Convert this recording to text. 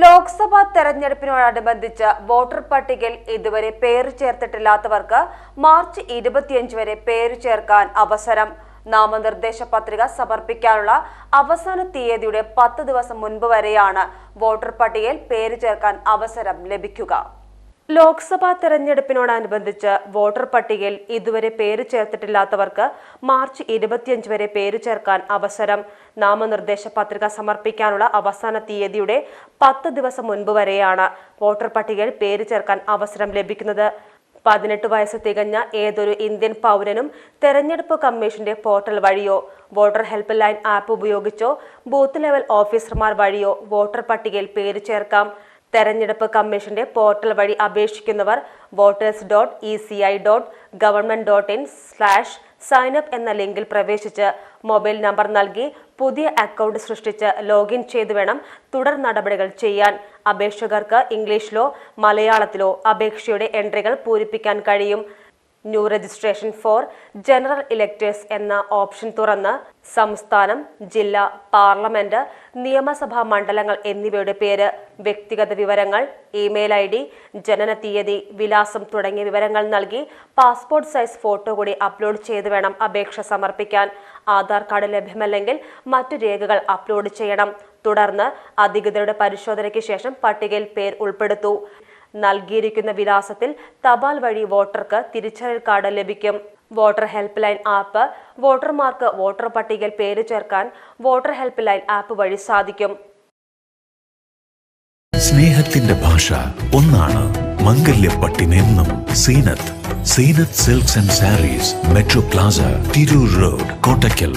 Lok Sabha തെരഞ്ഞെടുപ്പിനോടനുബന്ധിച്ച് voter പട്ടികയിൽ ഇതുവരെ പേര് ചേർത്തിട്ടില്ലാത്തവർക്ക് മാർച്ച് ഇരുപത്തിയഞ്ച് വരെ പേര് ചേർക്കാൻ അവസരം. നാമനിർദ്ദേശ പത്രിക സമർപ്പിക്കാനുള്ള അവസാന തീയതിയുടെ പത്ത് ദിവസം മുൻപ് വരെയാണ് വോട്ടർ പട്ടികയിൽ പേര് ചേർക്കാൻ അവസരം ലഭിക്കുക. ലോക്സഭാ തെരഞ്ഞെടുപ്പിനോടനുബന്ധിച്ച് വോട്ടർ പട്ടികയിൽ ഇതുവരെ പേര് ചേർത്തിട്ടില്ലാത്തവർക്ക് മാർച്ച് ഇരുപത്തിയഞ്ച് വരെ പേര് ചേർക്കാൻ അവസരം. നാമനിർദ്ദേശ പത്രിക സമർപ്പിക്കാനുള്ള അവസാന തീയതിയുടെ പത്ത് ദിവസം മുൻപ് വരെയാണ് വോട്ടർ പട്ടികയിൽ പേര് ചേർക്കാൻ അവസരം ലഭിക്കുന്നത്. പതിനെട്ട് വയസ്സ് തികഞ്ഞ ഏതൊരു ഇന്ത്യൻ പൗരനും തെരഞ്ഞെടുപ്പ് കമ്മീഷന്റെ പോർട്ടൽ വഴിയോ വോട്ടർ ഹെൽപ്പ് ലൈൻ ആപ്പ് ഉപയോഗിച്ചോ ബൂത്ത് ലെവൽ ഓഫീസർമാർ വഴിയോ വോട്ടർ പട്ടികയിൽ പേര് ചേർക്കാം. തെരഞ്ഞെടുപ്പ് കമ്മീഷന്റെ പോർട്ടൽ വഴി അപേക്ഷിക്കുന്നവർ voters dot E C I dot government dot in slash sign up എന്ന ലിങ്കിൽ പ്രവേശിച്ച് മൊബൈൽ നമ്പർ നൽകി പുതിയ അക്കൗണ്ട് സൃഷ്ടിച്ച് ലോഗിൻ ചെയ്തു വേണം തുടർ നടപടികൾ ചെയ്യാൻ. അപേക്ഷകർക്ക് ഇംഗ്ലീഷിലോ മലയാളത്തിലോ അപേക്ഷയുടെ എൻട്രികൾ പൂരിപ്പിക്കാൻ കഴിയും. New registration for general electors എന്ന ഓപ്ഷൻ തുറന്ന് സംസ്ഥാനം ജില്ല പാർലമെന്റ് നിയമസഭാ മണ്ഡലങ്ങൾ എന്നിവയുടെ പേര് വ്യക്തിഗത വിവരങ്ങൾ ഇമെയിൽ ഐ ഡി ജനന തീയതി വിലാസം തുടങ്ങിയ വിവരങ്ങൾ നൽകി പാസ്പോർട്ട് സൈസ് ഫോട്ടോ കൂടി അപ്ലോഡ് ചെയ്തു വേണം അപേക്ഷ സമർപ്പിക്കാൻ. ആധാർ കാർഡ് ലഭ്യമല്ലെങ്കിൽ മറ്റു രേഖകൾ അപ്ലോഡ് ചെയ്യണം. തുടർന്ന് അധികൃതരുടെ പരിശോധനയ്ക്ക് ശേഷം പട്ടികയിൽ പേർ ഉൾപ്പെടുത്തൂ. നൽകിയിരിക്കുന്ന വിലാസത്തിൽ തപാൽ വഴി വോട്ടർക്ക് തിരിച്ചറിയൽ കാർഡ് ലഭിക്കും. വോട്ടർ ഹെൽപ്പ് ലൈൻ ആപ്പ് വോട്ടർമാർക്ക് വോട്ടർ പട്ടികയിൽ പേര് ചേർക്കാൻ വോട്ടർ ഹെൽപ്പ് ലൈൻ ആപ്പ് വഴി സാധിക്കും. സ്നേഹത്തിന്റെ ഭാഷ ഒന്നാണ് മംഗല്യപ്പട്ടിനെന്നും Zeenath. Zeenath silks and sarees metro plaza Tirur road Kottakkal.